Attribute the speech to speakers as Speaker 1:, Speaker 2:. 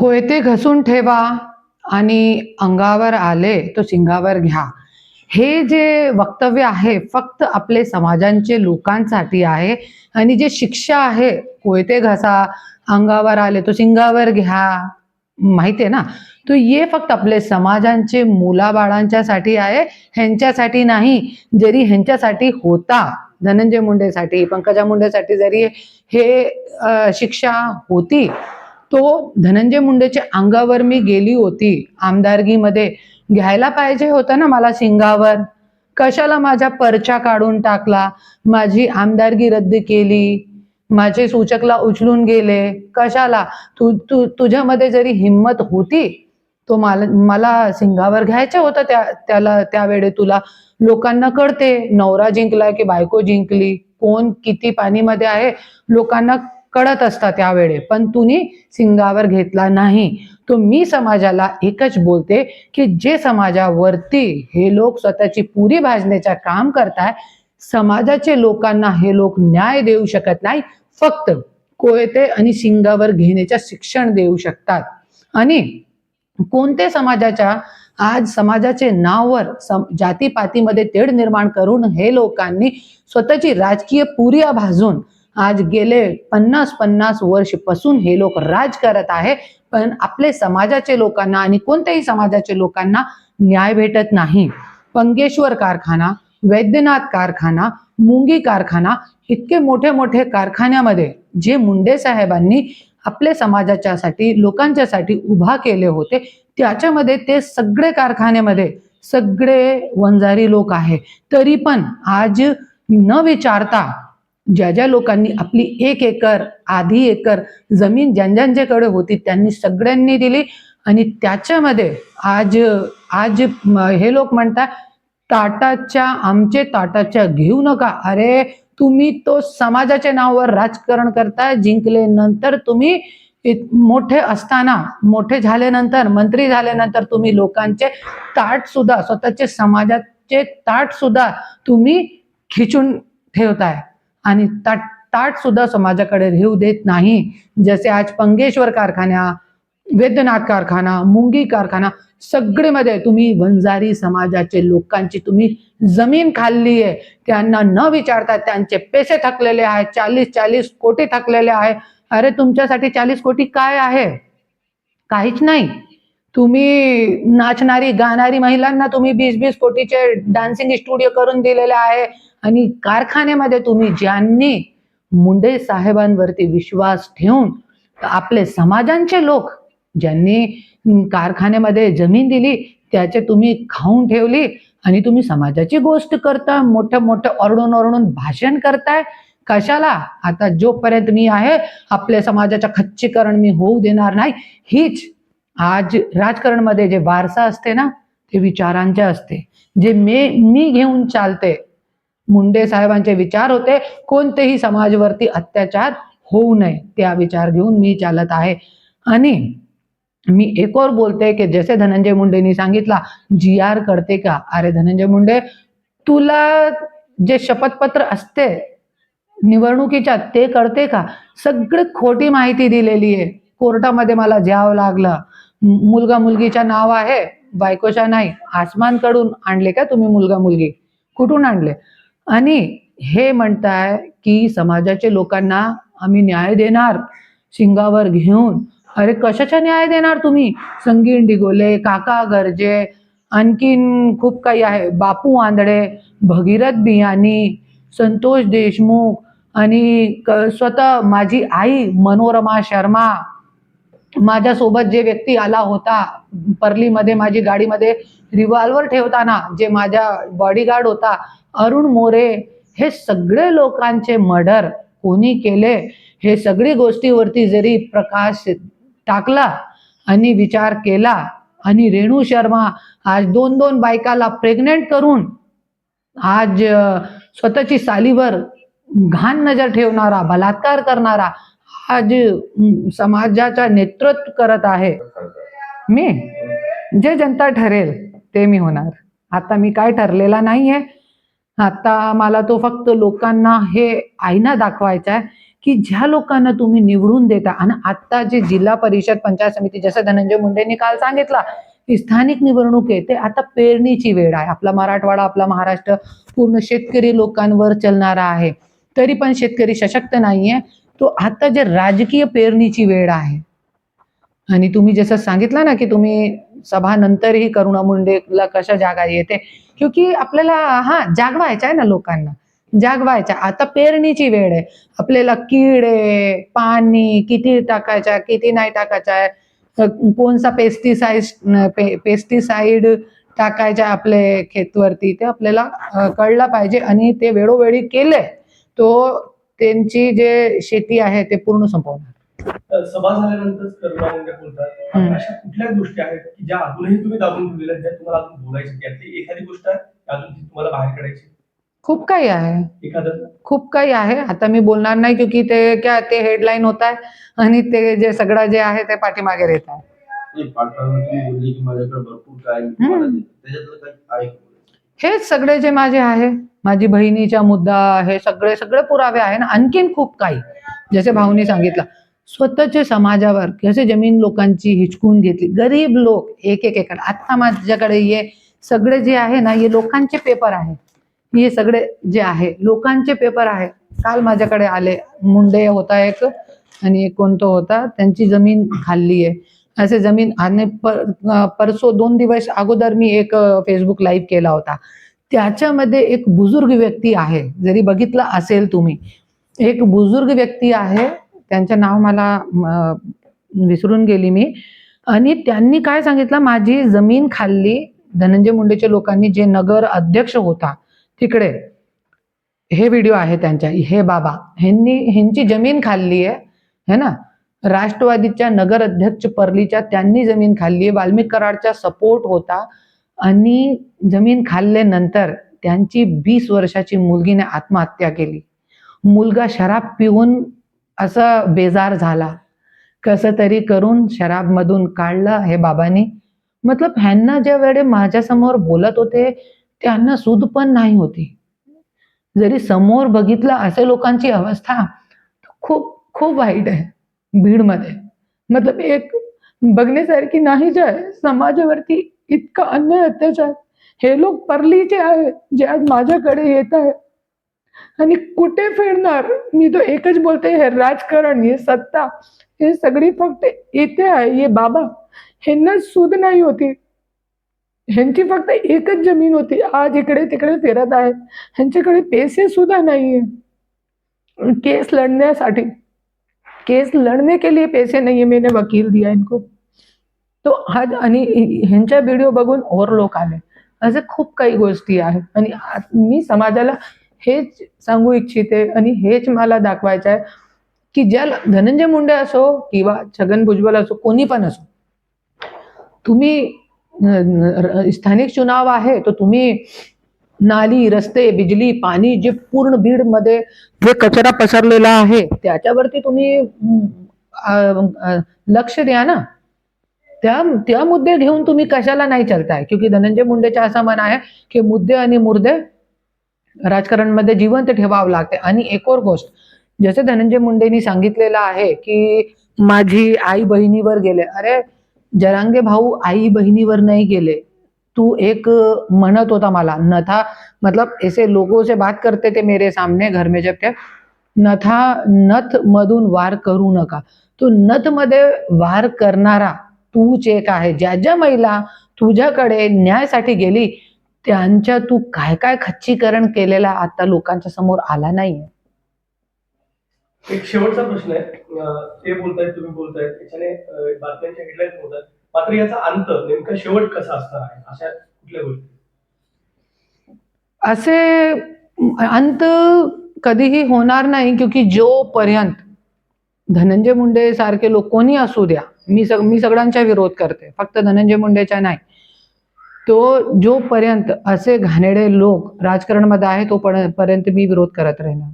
Speaker 1: कोयते घसून ठेवा आणि अंगावर आले तो शिंगावर घ्या. हे जे वक्तव्य आहे फक्त आपले समाजांचे लोकांसाठी आहे आणि जे शिक्षा आहे कोयते घसा अंगावर आले तो शिंगावर घ्या. माहिती आहे ना? तो ये फक्त आपले समाजांचे मुलाबाळांच्यासाठी आहे ह्यांच्यासाठी नाही जरी ह्यांच्यासाठी होता धनंजय मुंडेसाठी पंकजा मुंडेसाठी जरी हे शिक्षा होती तो धनंजय मुंडेच्या अंगावर मी गेली होती. आमदारकीमध्ये घ्यायला पाहिजे होतं ना मला सिंगावर कशाला माझ्या परचा काढून टाकला? माझी आमदारकी रद्द केली. माझे सूचकला उचलून गेले. कशाला? तू तू तुझ्यामध्ये जरी हिंमत होती तो मला मला सिंगावर घ्यायचं होतं त्या त्याला त्यावेळे तुला. लोकांना कळते नवरा जिंकला की बायको जिंकली? कोण किती पाणीमध्ये आहे? लोकांना कळत असतात त्यावेळे. पण तुम्ही सिंगावर घेतला नाही. तो मी समाजाला एकच बोलते की जे समाजावरती हे लोक स्वतःची पुरी भाजण्याच्या काम करताय समाजाचे लोकांना हे लोक न्याय देऊ शकत नाही फक्त कोयते आणि सिंगावर घेण्याच्या शिक्षण देऊ शकतात. आणि कोणते समाजाच्या आज समाजाचे नाववर सम जातीपातीमध्ये तेढ निर्माण करून हे लोकांनी स्वतःची राजकीय पुरिया भाजून आज गेले पन्नास पन्नास वर्षपासून हे लोक राज करत आहे पण आपले समाजाचे लोकांना आणि कोणत्याही समाजाचे लोकांना न्याय भेटत नाही. पंगेश्वर कारखाना वैद्यनाथ कारखाना मुंगी कारखाना इतके मोठे मोठे कारखान्यामध्ये जे मुंडे साहेबांनी आपल्या समाजाच्यासाठी लोकांच्यासाठी उभा केले होते त्याच्यामध्ये ते सगळे कारखान्यामध्ये सगळे वंजारी लोक आहे. तरी पण आज न विचारता ज्या ज्या लोकांनी आपली एक एकर आधी एकर जमीन ज्यां ज्यांच्याकडे होती त्यांनी सगळ्यांनी दिली. आणि त्याच्यामध्ये आज आज हे लोक म्हणतात ताटाच्या आमचे ताटाच्या घेऊ नका. अरे तुम्ही तो समाजाच्या नावावर राजकारण करता जिंकले नंतर तुम्ही मोठे असताना मोठे झाल्यानंतर मंत्री झाल्यानंतर तुम्ही लोकांचे ताट सुद्धा स्वतःचे समाजाचे ताट सुद्धा तुम्ही खिचून ठेवताय. आणि ताट ताट सुद्धा समाजाकडे घेऊ देत नाही. जसे आज पंगेश्वर कारखाना वैद्यनाथ कारखाना मुंगी कारखाना सगळेमध्ये तुम्ही वंजारी समाजाचे लोकांची तुम्ही जमीन खाल्ली आहे. त्यांना न विचारता त्यांचे पैसे थकलेले आहेत चाळीस चाळीस कोटी थकलेले आहे. अरे तुमच्यासाठी चाळीस कोटी काय आहे? काहीच नाही. तुम्ही नाचणारी गाणारी महिलांना तुम्ही वीस वीस कोटीचे डान्सिंग स्टुडिओ करून दिलेले आहे. आणि कारखान्यामध्ये तुम्ही ज्यांनी मुंडे साहेबांवरती विश्वास ठेवून आपले समाजांचे लोक ज्यांनी कारखान्यामध्ये जमीन दिली त्याचे तुम्ही खाऊन ठेवली आणि तुम्ही समाजाची गोष्ट करता मोठं मोठं ओरडून ओरडून भाषण करताय कशाला? आता जोपर्यंत मी आहे आपल्या समाजाच्या खच्चीकरण मी होऊ देणार नाही. हीच आज राजकारणमध्ये जे वारसा असते ना ते विचारांचे असते. जे मे मी घेऊन चालते मुंडे साहेबांचे विचार होते कोणतेही समाजवरती अत्याचार होऊ नये त्या विचार घेऊन मी चालत आहे. आणि मी एक और बोलते की जसे धनंजय मुंडेनी सांगितला जी आर करते का? अरे धनंजय मुंडे तुला जे शपथपत्र असते निवडणुकीच्या ते करते का? सगळी खोटी माहिती दिलेली आहे. कोर्टामध्ये मला जावं लागलं. मुलगा मुलगीच्या नाव आहे बायकोच्या नाही. आसमानकडून आणले का तुम्ही मुलगा मुलगी? कुठून आणले? आणि हे म्हणताय की समाजाचे लोकांना आम्ही न्याय देणार शिंगावर घेऊन. अरे कशाचा न्याय देणार तुम्ही? संगीन डिगोले काका गरजे आणखीन खूप काही आहे. बापू आंधळे भगीरथ बियाणी संतोष देशमुख आणि क- स्वतः माझी आई मनोरमा शर्मा. माझ्यासोबत जे व्यक्ती आला होता परलीमध्ये माझी गाडीमध्ये रिव्हॉल्वर ठेवताना जे माझ्या बॉडीगार्ड होता अरुण मोरे हे सगळे लोकांचे मर्डर कोणी केले? हे सगळी गोष्टीवरती जरी प्रकाश टाकला आणि विचार केला आणि रेणू शर्मा आज दोन दोन बायकाला प्रेग्नेंट करून आज स्वतःची सालीवर घाण नजर ठेवणारा बलात्कार करणारा आज समाजाचा नेतृत्व करत आहे. मी जे जनता ठरेल ते मी होणार. आता मी काय ठरलेला नाहीये. आता मला तो फक्त लोकांना हे आईना दाखवायचा आहे की ज्या लोकांना तुम्ही निवडून देता. आणि आता जे जिल्हा परिषद पंचायत समिती जसं धनंजय मुंडेंनी काल सांगितलं की स्थानिक निवडणूक आहे ते आता पेरणीची वेळ आहे. आपला मराठवाडा आपला महाराष्ट्र पूर्ण शेतकरी लोकांवर चलणारा आहे. तरी पण शेतकरी सशक्त नाहीये. तो आता जे राजकीय पेरणीची वेळ आहे. आणि तुम्ही जसं सांगितलं ना की तुम्ही सभानंतरही करुणा मुंडेला कशा जागा येते क्योंकि आपल्याला हा जागवायचा आहे ना लोकांना. जागवायचा आता पेरणीची वेळ आहे. आपल्याला किडे पाणी किती टाकायचा आहे किती नाही टाकायचा आहे. कोणसा पेस्टिसाइड पेस्टिसाइड टाकायचा आहे आपले खेतवरती ते आपल्याला कळलं पाहिजे. आणि ते वेळोवेळी केले तो त्यांची जे शेती आहे ते पूर्ण संपवणार.
Speaker 2: सभा करुणा मुंडे बोलतात. अशा कुठल्या गोष्टी आहेत की ज्या अजूनही तुम्ही दाबून ठेवलेल्या ज्या तुम्हाला अजून बोलायची त्यातली एखादी गोष्ट आहे अजून ती तुम्हाला बाहेर काढायची
Speaker 1: खूप काही आहे.
Speaker 2: एखादं?
Speaker 1: खूप काही आहे. आता मी बोलणार नाही क्योंकि ते क्या ते हेडलाईन होत आहे आणि ते जे सगळं जे आहे ते पाठीमागे राहत आहे? हेच सगळे जे माझे आहे माझी बहिणीचा मुद्दा हे सगळे सगळे पुरावे आहे ना आणखीन खूप काही. जसे भाऊनी सांगितलं स्वतःच्या समाजावर कसे जमीन लोकांची हिचकून घेतली. गरीब लोक एक एक एकर आत्ता माझ्याकडे हे सगळे जे आहे ना हे लोकांचे पेपर आहे. हे सगळे जे आहे लोकांचे पेपर आहे. काल माझ्याकडे आले. मुंडे होता एक आणि एक कोणतं होता त्यांची जमीन खाल्ली आहे. असे जमीन आणि पर परसो दोन दिवस अगोदर मी एक फेसबुक लाईव्ह केला होता. त्याच्यामध्ये एक बुजुर्ग व्यक्ती आहे. जरी बघितलं असेल तुम्ही. एक बुजुर्ग व्यक्ती आहे त्यांचं नाव मला विसरून गेली मी. आणि त्यांनी काय सांगितलं? माझी जमीन खाल्ली. धनंजय मुंडेच्या लोकांनी जे नगर अध्यक्ष होता तिकडे. हे व्हिडिओ आहे त्यांच्या. हे बाबा ह्यांनी ह्यांची जमीन खाल्ली आहे. है ना? राष्ट्रवादीच्या नगर अध्यक्ष परलीच्या त्यांनी जमीन खाल्ली आहे. वाल्मिक कराडचा सपोर्ट होता. आणि जमीन खाल्ल्यानंतर त्यांची वीस वर्षाची मुलगीने आत्महत्या केली. मुलगा शराब पिऊन असा बेजार झाला. कसं तरी करून शराबमधून काढलं हे बाबांनी. मतलब ह्यांना ज्या वेळे माझ्यासमोर बोलत होते त्यांना सूद पण नाही होती. जरी समोर बघितलं असे लोकांची अवस्था खूप खूप वाईट आहे भीडमध्ये. मतलब एक बघण्यासारखी नाही जे समाजावरती इतका अन्याय अत्याचार. हे लोक परलीचे आहे जे आज माझ्याकडे येत आहे आणि कुठे फिरणार? मी तो एकच बोलते हे राजकारण हे सत्ता हे सगळी फक्त येते आहे हे बाबा. ह्यांना सूद नाही होती. ह्यांची फक्त एकच जमीन होती. आज इकडे तिकडे फिरत आहे ह्यांच्याकडे पैसे सुद्धा नाहीये. केस लढण्यासाठी. केस लढने के लिए पैसे नाहीये मैंने वकील दिया इनको. तो आज आणि ह्यांच्या व्हिडिओ बघून और लोक आले. असे खूप काही गोष्टी आहेत. आणि मी समाजाला हेच सांगू इच्छिते आणि हेच मला दाखवायचं आहे की ज्या धनंजय मुंडे असो किंवा छगन भुजबळ असो कोणी पण असो तुम्ही स्थानिक चुनाव आहे तो तुम्ही नाली रस्ते बिजली पाणी जे पूर्ण बीडमध्ये जे कचरा पसरलेला आहे त्याच्यावरती तुम्ही लक्ष द्या ना. त्या त्या मुद्दे घेऊन तुम्ही कशाला नाही चलताय क्योंकि धनंजय मुंडेचा असं मन आहे की मुद्दे आणि मुर्दे राजकारणमध्ये जिवंत ठेवावं लागते. आणि एक और गोष्ट जसे धनंजय मुंडेनी सांगितलेलं आहे की माझी आई बहिणीवर गेले. अरे जरांगे भाऊ आई बहिणीवर नाही गेले. तू एक म्हणत होता मला नथा मतलब ऐसे लोगों से बात करते थे मेरे सामने घर में जब थे नथा नथ मधून वार करू नका. तो नथमध्ये वार करणारा तूच एक आहे. ज्या ज्या महिला तुझ्याकडे न्यायासाठी गेली त्यांच्या तू काय काय खच्चीकरण केलेला आता लोकांच्या समोर आला नाहीये?
Speaker 2: एक शेवटचा प्रश्न आहे. ते बोलतायत तुम्ही बोलतायत. त्याच्याने बातम्यांच्या हेडलाईन होतात मात्र याचा अंत नेमका शेवट कसा असणार आहे? अशा कुठल्या गोष्टी?
Speaker 1: असे अंत कधीही होणार नाही क्योंकि जोपर्यंत धनंजय मुंडे सारखे लोक कोणी असू द्या मी सग मी सगळ्यांचा विरोध करते. फक्त धनंजय मुंडेचा नाही. तो जोपर्यंत असे घाणेडे लोक राजकारणामध्ये आहे तोपर्यंत मी विरोध करत राहणार